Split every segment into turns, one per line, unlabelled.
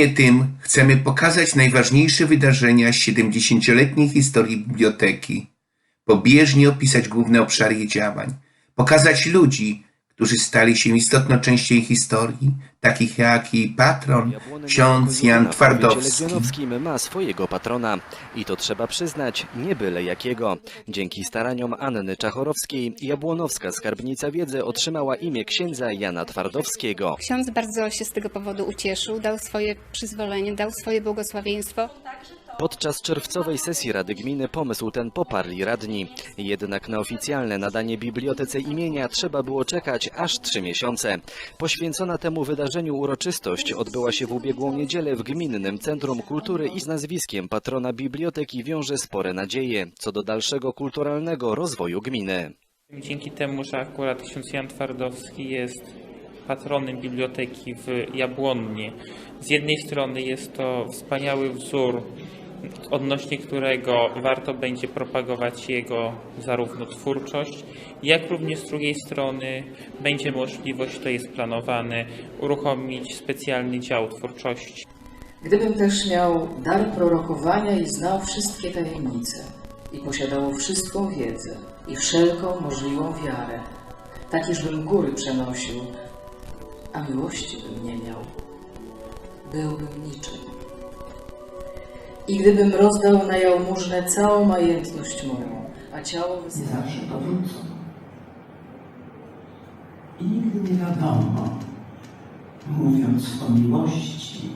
filmie tym chcemy pokazać najważniejsze wydarzenia z 70-letniej historii biblioteki, pobieżnie opisać główne obszary jej działań, pokazać ludzi, którzy stali się istotną częścią jej historii, takich jak jej patron, ksiądz Jan
W
Twardowski.
Legionowskim ma swojego patrona i to trzeba przyznać, nie byle jakiego. Dzięki staraniom Anny Czachorowskiej, Jabłonowska Skarbnica Wiedzy otrzymała imię księdza Jana Twardowskiego.
Ksiądz bardzo się z tego powodu ucieszył, dał swoje przyzwolenie, dał swoje błogosławieństwo.
Podczas czerwcowej sesji Rady Gminy pomysł ten poparli radni. Jednak na oficjalne nadanie bibliotece imienia trzeba było czekać aż trzy miesiące. Poświęcona temu wydarzeniu uroczystość odbyła się w ubiegłą niedzielę w Gminnym Centrum Kultury i z nazwiskiem patrona biblioteki wiąże spore nadzieje co do dalszego kulturalnego rozwoju gminy.
Dzięki temu, że akurat ksiądz Jan Twardowski jest patronem biblioteki w Jabłonnie. Z jednej strony jest to wspaniały wzór, odnośnie którego warto będzie propagować jego zarówno twórczość, jak również z drugiej strony będzie możliwość, to jest planowane, uruchomić specjalny dział twórczości.
Gdybym też miał dar prorokowania i znał wszystkie tajemnice, i posiadał wszystką wiedzę i wszelką możliwą wiarę, tak iżbym góry przenosił, a miłości bym nie miał, byłbym niczym. I gdybym rozdał na jałmużnę całą majętność moją, a ciało wystawił,
zawsze powrócą. I nigdy nie wiadomo, mówiąc o miłości,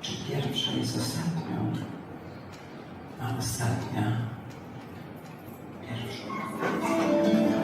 czy pierwsza jest ostatnią, a ostatnia pierwszą.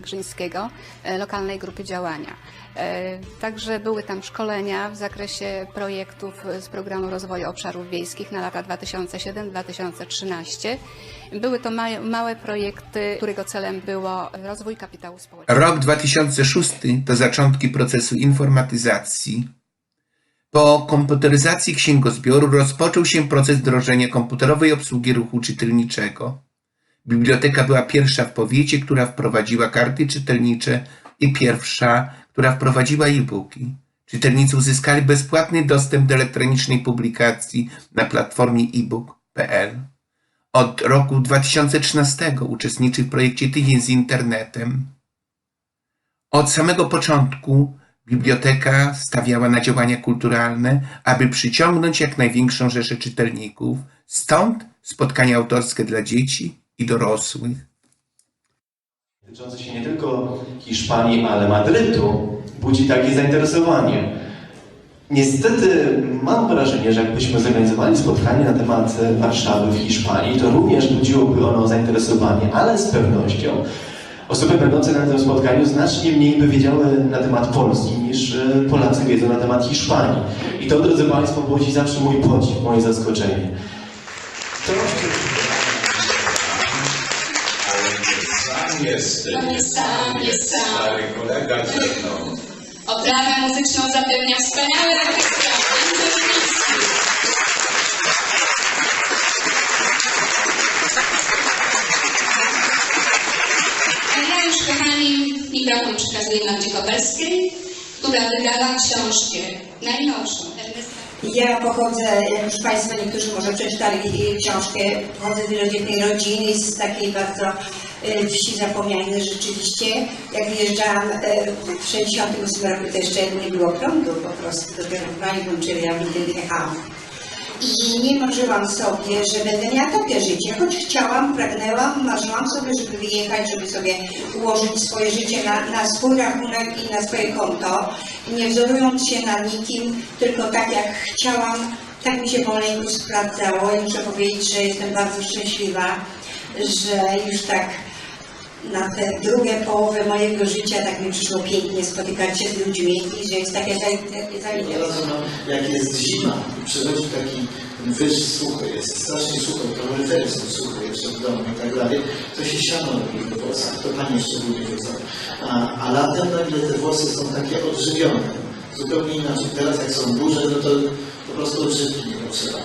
Zalewu Zegrzyńskiego, e, lokalnej grupy działania. E, Także były tam szkolenia w zakresie projektów z programu rozwoju obszarów wiejskich na lata 2007-2013. Były to małe projekty, którego celem było rozwój kapitału społecznego.
Rok 2006 to zaczątki procesu informatyzacji. Po komputeryzacji księgozbioru rozpoczął się proces wdrożenia komputerowej obsługi ruchu czytelniczego. Biblioteka była pierwsza w powiecie, która wprowadziła karty czytelnicze i pierwsza, która wprowadziła e-booki. Czytelnicy uzyskali bezpłatny dostęp do elektronicznej publikacji na platformie ebook.pl. Od roku 2013 uczestniczy w projekcie Tydzień z internetem. Od samego początku biblioteka stawiała na działania kulturalne, aby przyciągnąć jak największą rzeszę czytelników. Stąd spotkania autorskie dla dzieci i dorosłych.
dotyczący się nie tylko Hiszpanii, ale Madrytu, budzi takie zainteresowanie. Niestety mam wrażenie, że jakbyśmy zorganizowali spotkanie na temat Warszawy w Hiszpanii, to również budziłoby ono zainteresowanie, ale z pewnością osoby będące na tym spotkaniu znacznie mniej by wiedziały na temat Polski niż e, Polacy wiedzą na temat Hiszpanii. I to, drodzy Państwo, budzi zawsze mój podziw, moje zaskoczenie.
Sam jesteś.
Jest sam, jest sam.
Stary kolega ze mną.
Oprawę muzyczną zapewnia wspaniały orkiestra. A ja już, kochani, mikrofon przekazuję Magdzie Koperskiej, która wydała książkę najnowszą Ernesta
Ja pochodzę, jak już Państwo niektórzy może przeczytali książkę, pochodzę z wielodzietnej rodziny, z takiej bardzo wsi zapomnianej rzeczywiście. Jak wyjeżdżałam e, w 68 roku, to jeszcze nie było prądu po prostu, dopiero pani włączyli, ja wtedy jechałam. I nie marzyłam sobie, że będę miała takie życie, choć chciałam, pragnęłam, marzyłam sobie, żeby wyjechać, żeby sobie ułożyć swoje życie na, na swój rachunek i na swoje konto, nie wzorując się na nikim, tylko tak jak chciałam, tak mi się pomalejku sprawdzało i muszę powiedzieć, że jestem bardzo szczęśliwa, że już tak na tę drugą połowę mojego życia tak mi przyszło pięknie spotykać się z ludźmi i że jest takie zainteresowanie.
no, jak jest zima, przychodzi taki wyż suchy, jest strasznie sucho, to rowery są suche jeszcze w domu i tak dalej, to się siano robi we włosach, to panie szczególnie wiedzą. A, a latem nagle te włosy są takie odżywione. Zupełnie inaczej. Teraz jak są burze, no to po prostu odżywki nie potrzeba.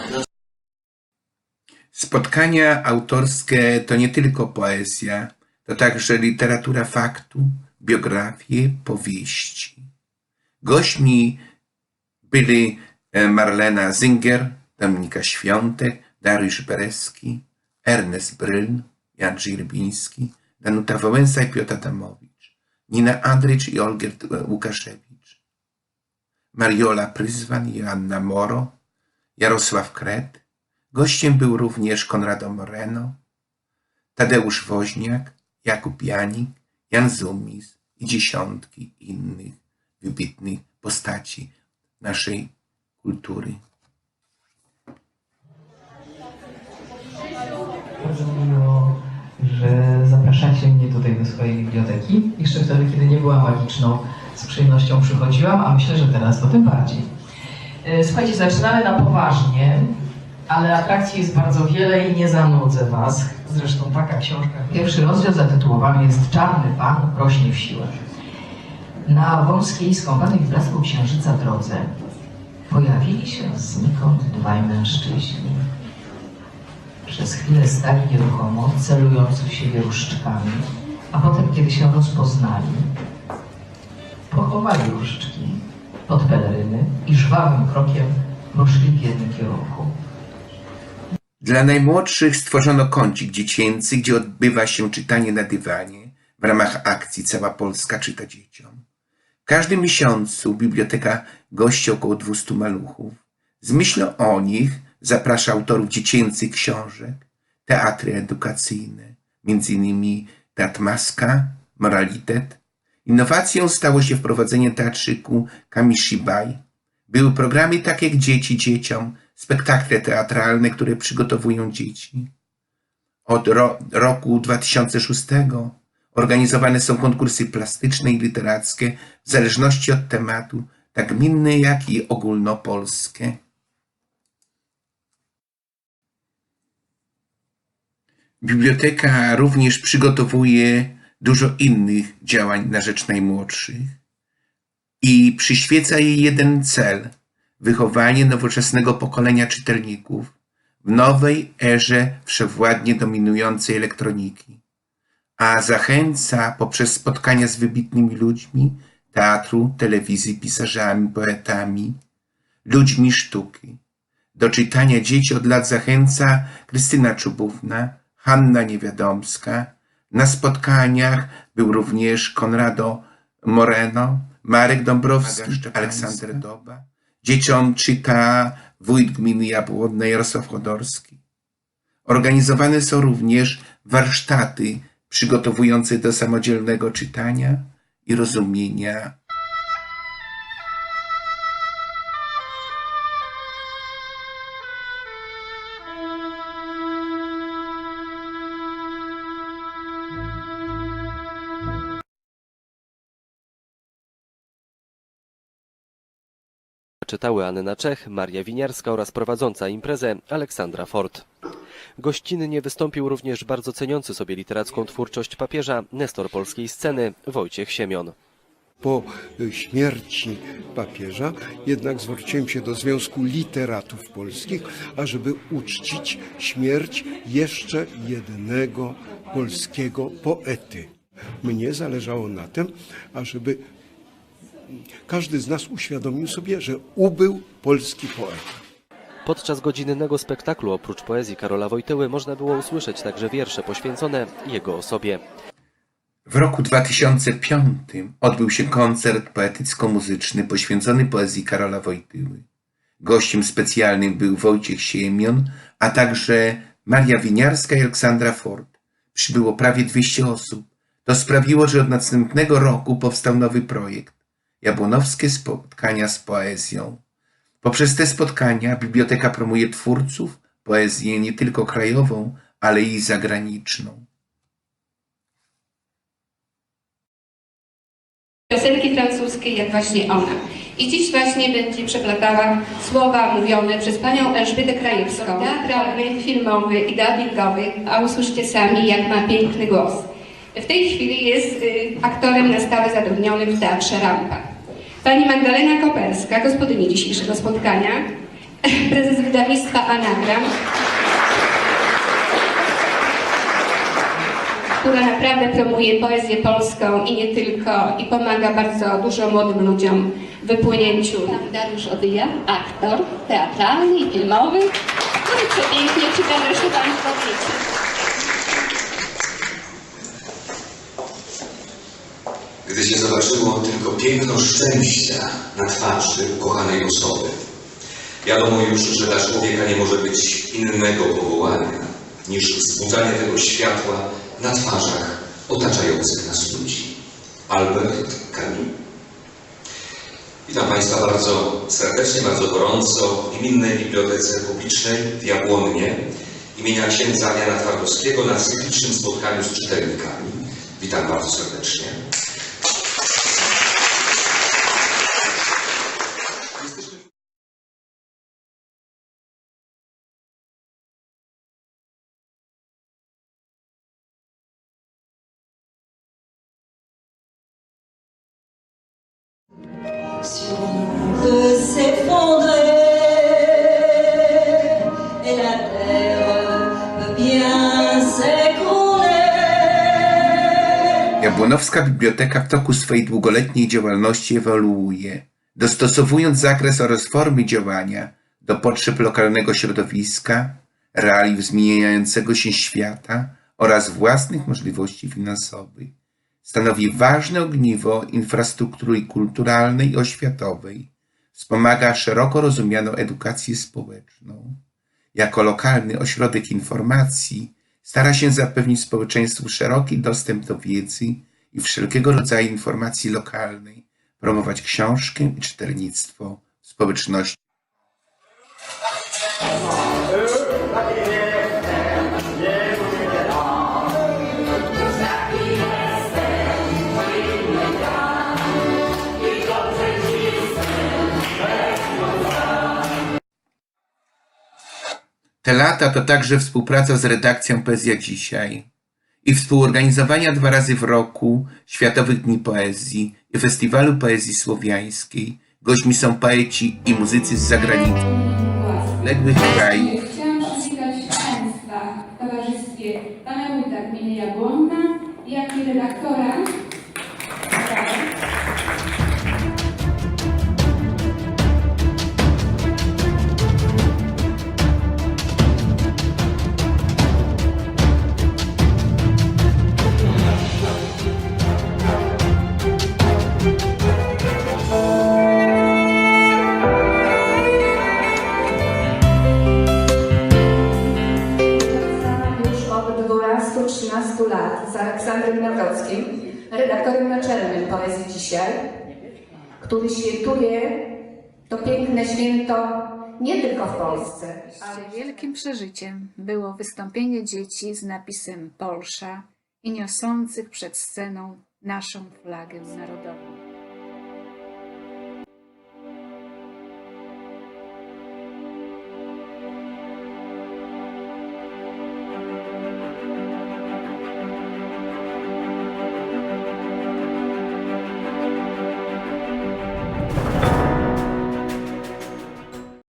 Spotkania autorskie to nie tylko poezja, to także literatura faktu, biografie, powieści. Gośćmi byli e, Marlena Zinger, Dominika Świątek, Dariusz Bereski, Ernest Bryln, Jan Żirbiński, Danuta Wałęsa i Piotr Adamowicz, Nina Andrycz i Olgierd e, Łukaszewicz, Mariola Pryzwan i Anna Moro, Jarosław Kret, Gościem był również Konrado Moreno, Tadeusz Woźniak, Jakub Janik, Jan Zumis i dziesiątki innych wybitnych postaci naszej kultury.
Bardzo mi miło, że zapraszacie mnie tutaj do swojej biblioteki. Jeszcze wtedy, kiedy nie była magiczną, z przyjemnością przychodziłam, a myślę, że teraz to tym bardziej. E, Słuchajcie, zaczynamy na poważnie, ale atrakcji jest bardzo wiele i nie zanudzę Was. Zresztą taka książka. Pierwszy rozdział zatytułowany jest Czarny Pan rośnie w siłę. Na wąskiej, skąpanej w blasku księżyca drodze pojawili się znikąd dwaj mężczyźni. Przez chwilę stali nieruchomo, celując w siebie różdżkami, a potem, kiedy się rozpoznali, pochowali różdżki pod peleryny i żwawym krokiem poszli w jednym kierunku.
Dla najmłodszych stworzono kącik dziecięcy, gdzie odbywa się czytanie na dywanie w ramach akcji Cała Polska czyta dzieciom. W każdym miesiącu biblioteka gości około 200 maluchów. Z myślą o nich zaprasza autorów dziecięcych książek, teatry edukacyjne, m.in. Teatr Maska, Moralitet. Innowacją stało się wprowadzenie teatrzyku Kamishibai. Były programy takie jak Dzieci dzieciom, spektakle teatralne, które przygotowują dzieci. Od ro- roku 2006 organizowane są konkursy plastyczne i literackie w zależności od tematu, tak gminne jak i ogólnopolskie. Biblioteka również przygotowuje dużo innych działań na rzecz najmłodszych i przyświeca jej jeden cel wychowanie nowoczesnego pokolenia czytelników w nowej erze wszechwładnie dominującej elektroniki, a zachęca poprzez spotkania z wybitnymi ludźmi teatru, telewizji, pisarzami, poetami, ludźmi sztuki. Do czytania dzieci od lat zachęca Krystyna Czubówna, Hanna Niewiadomska. Na spotkaniach był również Konrado Moreno, Marek Dąbrowski, Aleksander Doba. Dzieciom czyta wójt gminy Jabłonnej Jarosław Chodorski. Organizowane są również warsztaty przygotowujące do samodzielnego czytania i rozumienia
Czytały Anna Czech, Maria Winiarska oraz prowadząca imprezę Aleksandra Ford. Gościnnie wystąpił również bardzo ceniący sobie literacką twórczość papieża Nestor polskiej sceny Wojciech Siemion.
Po śmierci papieża jednak zwróciłem się do Związku Literatów Polskich, ażeby uczcić śmierć jeszcze jednego polskiego poety. Mnie zależało na tym, ażeby każdy z nas uświadomił sobie, że ubył polski poeta.
Podczas godzinnego spektaklu oprócz poezji Karola Wojtyły można było usłyszeć także wiersze poświęcone jego osobie.
W roku 2005 odbył się koncert poetycko-muzyczny poświęcony poezji Karola Wojtyły. Gościem specjalnym był Wojciech Siemion, a także Maria Winiarska i Aleksandra Ford. Przybyło prawie 200 osób. To sprawiło, że od następnego roku powstał nowy projekt Jabłonowskie spotkania z poezją. Poprzez te spotkania biblioteka promuje twórców, poezję nie tylko krajową, ale i zagraniczną.
Piosenki francuskiej, jak właśnie ona. I dziś właśnie będzie przeplatała słowa mówione przez panią Elżbietę Krajewską, teatralny, filmowy i dubbingowy, a usłyszcie sami, jak ma piękny głos. W tej chwili jest y, aktorem na stałe zatrudnionym w Teatrze Rampa. Pani Magdalena Koperska, gospodyni dzisiejszego spotkania, prezes wydawnictwa Anagram, która naprawdę promuje poezję polską i nie tylko, i pomaga bardzo dużo młodym ludziom w wypłynięciu. Dariusz Odyja, aktor teatralny i filmowy, który przepięknie czyta, zresztą Państwo wiecie.
Gdy się zobaczyło tylko piękno szczęścia na twarzy ukochanej osoby. Wiadomo już, że dla człowieka nie może być innego powołania niż wzbudzanie tego światła na twarzach otaczających nas ludzi. Albert Camus. Witam Państwa bardzo serdecznie, bardzo gorąco w Gminnej Bibliotece Publicznej w Jabłonnie imienia księdza Jana Twardowskiego na cyklicznym spotkaniu z czytelnikami. Witam bardzo serdecznie.
Jabłonowska Biblioteka w toku swojej długoletniej działalności ewoluuje, dostosowując zakres oraz formy działania do potrzeb lokalnego środowiska, realiów zmieniającego się świata oraz własnych możliwości finansowych. Stanowi ważne ogniwo infrastruktury kulturalnej i oświatowej. Wspomaga szeroko rozumianą edukację społeczną. Jako lokalny ośrodek informacji stara się zapewnić społeczeństwu szeroki dostęp do wiedzy i wszelkiego rodzaju informacji lokalnej, promować książkę i czytelnictwo społeczności. Te lata to także współpraca z redakcją Poezja Dzisiaj i współorganizowania dwa razy w roku Światowych Dni Poezji i Festiwalu Poezji Słowiańskiej. Gośćmi są poeci i muzycy z zagranicy, odległych krajów.
Dzisiaj, który świętuje to piękne święto nie tylko w Polsce,
Ale wielkim przeżyciem było wystąpienie dzieci z napisem Polsza i niosących przed sceną naszą flagę narodową.